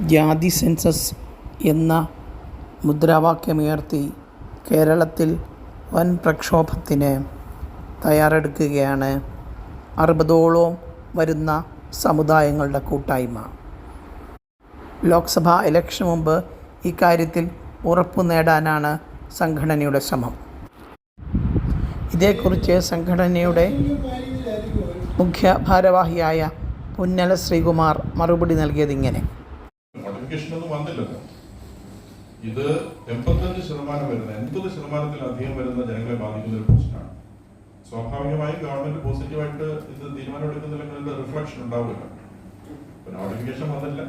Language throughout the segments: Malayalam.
ജാതി സെൻസസ് എന്ന മുദ്രാവാക്യമുയർത്തി കേരളത്തിൽ വൻ പ്രക്ഷോഭത്തിന് തയ്യാറെടുക്കുകയാണ്. അറുപതോളം വരുന്ന സമുദായങ്ങളുടെ കൂട്ടായ്മ. ലോക്സഭാ ഇലക്ഷന് മുമ്പ് ഇക്കാര്യത്തിൽ ഉറപ്പു നേടാനാണ് സംഘടനയുടെ ശ്രമം. ഇതേക്കുറിച്ച് സംഘടനയുടെ മുഖ്യ ഭാരവാഹിയായ പുന്നല ശ്രീകുമാർ മറുപടി നൽകിയതിങ്ങനെ. ഒന്നും വന്നില്ലല്ലോ. ഇത് എൺപത്തഞ്ച് ശതമാനം വരുന്ന എൺപത് ശതമാനത്തിലധികം വരുന്ന ജനങ്ങളെ ബാധിക്കുന്ന ഒരു പ്രശ്നമാണ്. സ്വാഭാവികമായും ഗവൺമെന്റ് പോസിറ്റീവായിട്ട് ഇത് തീരുമാനമെടുക്കുന്നില്ലെങ്കിൽ അതിന്റെ റിഫ്ലക്ഷൻ ഉണ്ടാവില്ല നോട്ടിഫിക്കേഷൻ വന്നില്ല.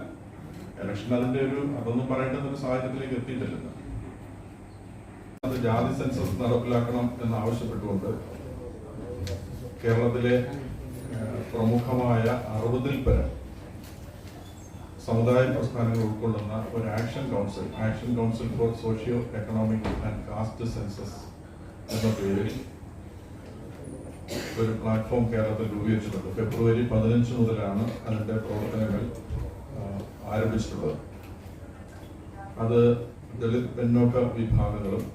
ഇലക്ഷൻ അതിന്റെ ഒരു അതൊന്നും പറയേണ്ട ഒരു സാഹചര്യത്തിലേക്ക് എത്തിയിട്ടില്ലല്ലോ അത് ജാതി സെൻസസ് നടപ്പിലാക്കണം എന്ന് ആവശ്യപ്പെട്ടുകൊണ്ട് കേരളത്തിലെ പ്രമുഖമായ അറുപതിൽ പരം സമുദായ പ്രസ്ഥാനങ്ങൾ ഉൾക്കൊള്ളുന്ന ഒരു action council action council for socio economic and caste census എന്ന പേരിൽ ഒരു പ്ലാറ്റ്ഫോം കേരളത്തിൽ രൂപീകരിച്ചിട്ടുണ്ട്. ഫെബ്രുവരി പതിനഞ്ച് മുതലാണ് അതിന്റെ പ്രവർത്തനങ്ങൾ ആരംഭിച്ചിട്ടുള്ളത്. അത് ദളിത് പിന്നോക്ക വിഭാഗങ്ങളും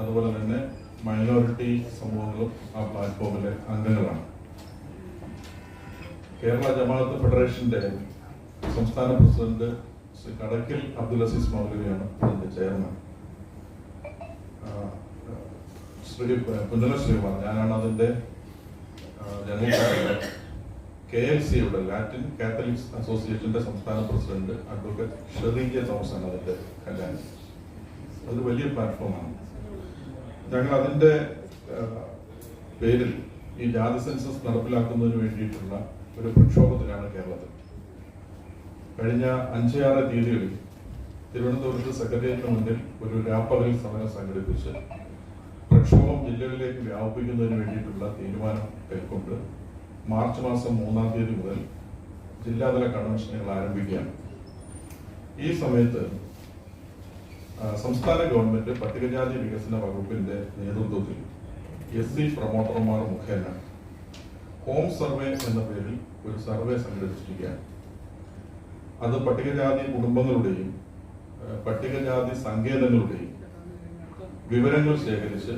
അതുപോലെ തന്നെ മൈനോറിറ്റി സമൂഹങ്ങളും ആ പ്ലാറ്റ്ഫോമിലെ അംഗങ്ങളാണ്. കേരള ജമാഅത്ത് ഫെഡറേഷന്റെ സംസ്ഥാന പ്രസിഡന്റ് ശ്രീ കടക്കൽ അബ്ദുൽ അസീസ് മൗലവിയാണ് ഇതിന്റെ ചെയർമാൻ. ശ്രീ പുന്നല ശ്രീകുമാർ ഞാനാണ് അതിന്റെ കെ എൽ സിയുടെ ലാറ്റിൻ കാത്തലിക്സ് അസോസിയേഷന്റെ സംസ്ഥാന പ്രസിഡന്റ് അഡ്വക്കേറ്റ് ഷെറീജ തോമസ് ആണ് അതിന്റെ കല്യാണം. അതൊരു വലിയ പ്ലാറ്റ്ഫോമാണ്. ഞങ്ങൾ അതിന്റെ പേരിൽ ഈ ജാതി സെൻസസ് നടപ്പിലാക്കുന്നതിന് വേണ്ടിയിട്ടുള്ള ഒരു പ്രക്ഷോഭത്തിലാണ് കേരളത്തിൽ. കഴിഞ്ഞ അഞ്ച് ആറ് തീയതികളിൽ തിരുവനന്തപുരത്ത് സെക്രട്ടേറിയറ്റിന് മുന്നിൽ ഒരു രാപ്പകൽ സമരം സംഘടിപ്പിച്ച് പ്രക്ഷോഭം ജില്ലകളിലേക്ക് വ്യാപിപ്പിക്കുന്നതിന് വേണ്ടിയിട്ടുള്ള തീരുമാനം കൈക്കൊണ്ട് മാർച്ച് മാസം മൂന്നാം തീയതി മുതൽ ജില്ലാതല കൺവെൻഷനുകൾ ആരംഭിക്കുകയാണ്. ഈ സമയത്ത് സംസ്ഥാന ഗവൺമെന്റ് പട്ടികജാതി വികസന വകുപ്പിന്റെ നേതൃത്വത്തിൽ എസ് സി പ്രൊമോട്ടർമാർ മുഖേന ഹോം സർവേ എന്ന പേരിൽ ഒരു സർവേ സംഘടിപ്പിച്ചിരിക്കുകയാണ്. അത് പട്ടികജാതി കുടുംബങ്ങളുടെയും പട്ടികജാതി സങ്കേതങ്ങളുടെയും വിവരങ്ങൾ ശേഖരിച്ച്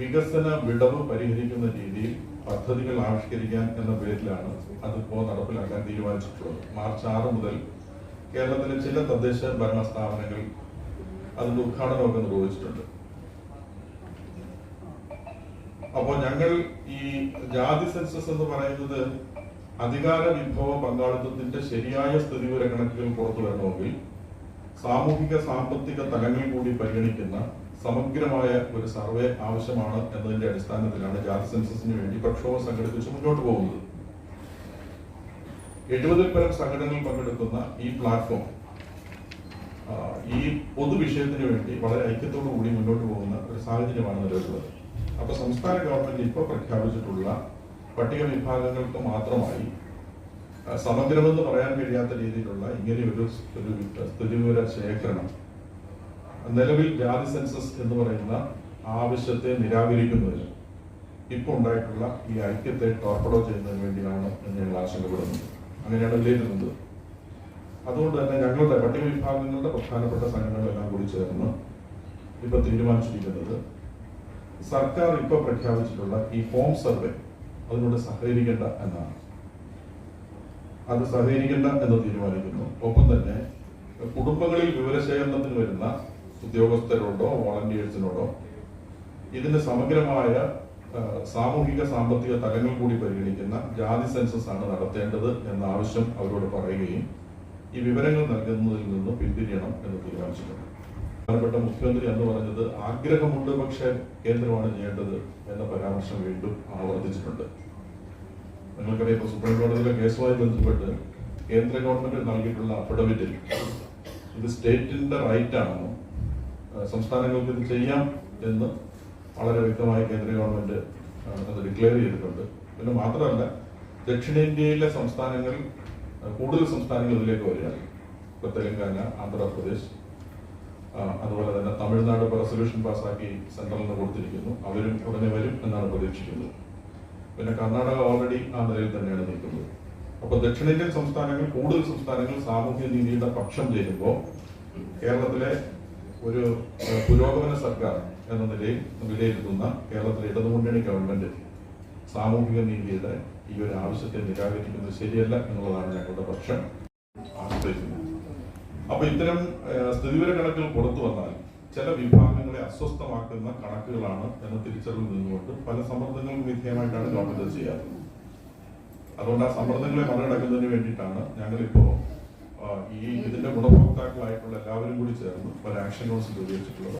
വികസന വിടവ് പരിഹരിക്കുന്ന രീതിയിൽ പദ്ധതികൾ ആവിഷ്കരിക്കാൻ എന്ന പേരിലാണ് അതിപ്പോ നടപ്പിലാക്കാൻ തീരുമാനിച്ചിട്ടുള്ളത്. മാർച്ച് ആറ് മുതൽ കേരളത്തിലെ ചില തദ്ദേശ ഭരണ സ്ഥാപനങ്ങൾ അതിന്റെ ഉദ്ഘാടനമൊക്കെ നിർവഹിച്ചിട്ടുണ്ട്. അപ്പോൾ ഞങ്ങൾ ഈ ജാതി സെൻസസ് എന്ന് പറയുന്നത് അധികാര വിഭവ പങ്കാളിത്തത്തിന്റെ ശരിയായ സ്ഥിതിവിവര കണക്കുകൾ പുറത്തു വരണമെങ്കിൽ സാമൂഹിക സാമ്പത്തിക തലങ്ങൾ കൂടി പരിഗണിക്കുന്ന സമഗ്രമായ ഒരു സർവേ ആവശ്യമാണ് എന്നതിന്റെ അടിസ്ഥാനത്തിലാണ് ജാതി സെൻസസിന് വേണ്ടി പ്രക്ഷോഭം സംഘടിപ്പിച്ച് മുന്നോട്ട് പോകുന്നത്. എഴുപതിൽ പരം സംഘടനകൾ പങ്കെടുക്കുന്ന ഈ പ്ലാറ്റ്ഫോം ഈ പൊതുവിഷയത്തിന് വേണ്ടി വളരെ ഐക്യത്തോടു കൂടി മുന്നോട്ട് പോകുന്ന ഒരു സാഹചര്യമാണ് നിലവിലുള്ളത്. അപ്പൊ സംസ്ഥാന ഗവൺമെന്റ് ഇപ്പോൾ പ്രഖ്യാപിച്ചിട്ടുള്ള പട്ടിക വിഭാഗങ്ങൾക്ക് മാത്രമായി സമഗ്രമെന്ന് പറയാൻ കഴിയാത്ത രീതിയിലുള്ള ഇങ്ങനെ ഒരു സ്ഥിതിവിവര ശേഖരണം നിലവിൽ ജാതി സെൻസസ് എന്ന് പറയുന്ന ആവശ്യത്തെ നിരാകരിക്കുന്നതിന് ഇപ്പോൾ ഉണ്ടായിട്ടുള്ള ഈ ഐക്യത്തെ ടോർപ്പഡോ ചെയ്യുന്നതിന് വേണ്ടിയാണ് എന്ന് ഞങ്ങൾ ആശങ്കപ്പെടുന്നത്. അങ്ങനെയാണ് വിലയിരുത്തുന്നത് അതുകൊണ്ട് തന്നെ ഞങ്ങളുടെ പട്ടിക വിഭാഗങ്ങളുടെ പ്രധാനപ്പെട്ട സംഘടനകളെല്ലാം കൂടി ചേർന്ന് ഇപ്പൊ തീരുമാനിച്ചിരിക്കുന്നത് സർക്കാർ ഇപ്പൊ പ്രഖ്യാപിച്ചിട്ടുള്ള ഈ ഹോം സർവേ അതിനോട് സഹകരിക്കേണ്ട എന്നാണ്. അത് സഹകരിക്കേണ്ട എന്ന് തീരുമാനിക്കുന്നു. ഒപ്പം തന്നെ കുടുംബങ്ങളിൽ വിവരശേഖരണത്തിന് വരുന്ന ഉദ്യോഗസ്ഥരോടോ വോളണ്ടിയേഴ്സിനോടോ ഇതിന് സമഗ്രമായ സാമൂഹിക സാമ്പത്തിക തലങ്ങൾ കൂടി പരിഗണിക്കുന്ന ജാതി സെൻസസ് ആണ് നടത്തേണ്ടത് എന്ന ആവശ്യം അവരോട് പറയുകയും ഈ വിവരങ്ങൾ നൽകുന്നതിൽ നിന്ന് പിന്തിരിയണം എന്ന് തീരുമാനിച്ചിട്ടുണ്ട്. പ്രധാനപ്പെട്ട മുഖ്യമന്ത്രി എന്ന് പറഞ്ഞത് ആഗ്രഹമുണ്ട് പക്ഷേ കേന്ദ്രമാണ് ചെയ്യേണ്ടത് എന്ന പരാമർശം വീണ്ടും ആവർത്തിച്ചിട്ടുണ്ട്. നിങ്ങൾക്കറിയാം ഇപ്പൊ സുപ്രീം കോടതിയിലെ കേസുമായി ബന്ധപ്പെട്ട് കേന്ദ്ര ഗവൺമെന്റ് നൽകിയിട്ടുള്ള അഫിഡവിറ്റിൽ ഇത് സ്റ്റേറ്റിന്റെ റൈറ്റ് ആണെന്നും സംസ്ഥാനങ്ങൾക്ക് ഇത് ചെയ്യാം എന്ന് വളരെ വ്യക്തമായി കേന്ദ്ര ഗവൺമെന്റ് അത് ഡിക്ലെയർ ചെയ്തിട്ടുണ്ട്. പിന്നെ മാത്രമല്ല ദക്ഷിണേന്ത്യയിലെ സംസ്ഥാനങ്ങൾ കൂടുതൽ സംസ്ഥാനങ്ങൾ ഇതിലേക്ക് വരികയാണ്. ഇപ്പൊ തെലങ്കാന ആന്ധ്രാപ്രദേശ് അതുപോലെ തന്നെ തമിഴ്നാട് ഇപ്പോൾ റെസൊല്യൂഷൻ പാസ്സാക്കി സെൻട്രലിന് കൊടുത്തിരിക്കുന്നു. അവരും ഉടനെ വരും എന്നാണ് പ്രതീക്ഷിക്കുന്നത്. പിന്നെ കർണാടക ഓൾറെഡി ആ നിലയിൽ തന്നെയാണ് നിൽക്കുന്നത്. അപ്പൊ ദക്ഷിണേന്ത്യൻ സംസ്ഥാനങ്ങൾ കൂടുതൽ സംസ്ഥാനങ്ങൾ സാമൂഹ്യ നീതിയുടെ പക്ഷം ചേരുമ്പോൾ കേരളത്തിലെ ഒരു പുരോഗമന സർക്കാർ എന്ന നിലയിൽ വിലയിരുത്തുന്ന കേരളത്തിലെ ഇടതുമുന്നണി ഗവൺമെന്റ് സാമൂഹിക നീതിയുടെ ഈ ഒരു ആവശ്യത്തെ നിരാകരിക്കുന്നത് ശരിയല്ല എന്നുള്ളതാണ് ഞങ്ങളുടെ പക്ഷം. ആശ്രയിക്കുന്നത് അപ്പൊ ഇത്തരം സ്ഥിതിവിവര കണക്കുകൾ പുറത്തു വന്നാൽ ചില വിഭാഗങ്ങളെ അസ്വസ്ഥമാക്കുന്ന കണക്കുകളാണ് എന്ന തിരിച്ചറിവിൽ നിന്നുകൊണ്ട് പല സമ്മർദ്ദങ്ങളും വിധേയമായിട്ടാണ് ഗവൺമെന്റ് ചെയ്യാറ്. അതുകൊണ്ട് ആ സമ്മർദ്ദങ്ങളെ മറികടക്കുന്നതിന് വേണ്ടിയിട്ടാണ് ആ, ഈ ഇതിന്റെ ഗുണഭോക്താക്കളായിട്ടുള്ള എല്ലാവരും കൂടി ചേർന്ന് പല ആക്ഷൻ കൗൺസിൽ രൂപീകരിച്ചിട്ടുള്ളത്.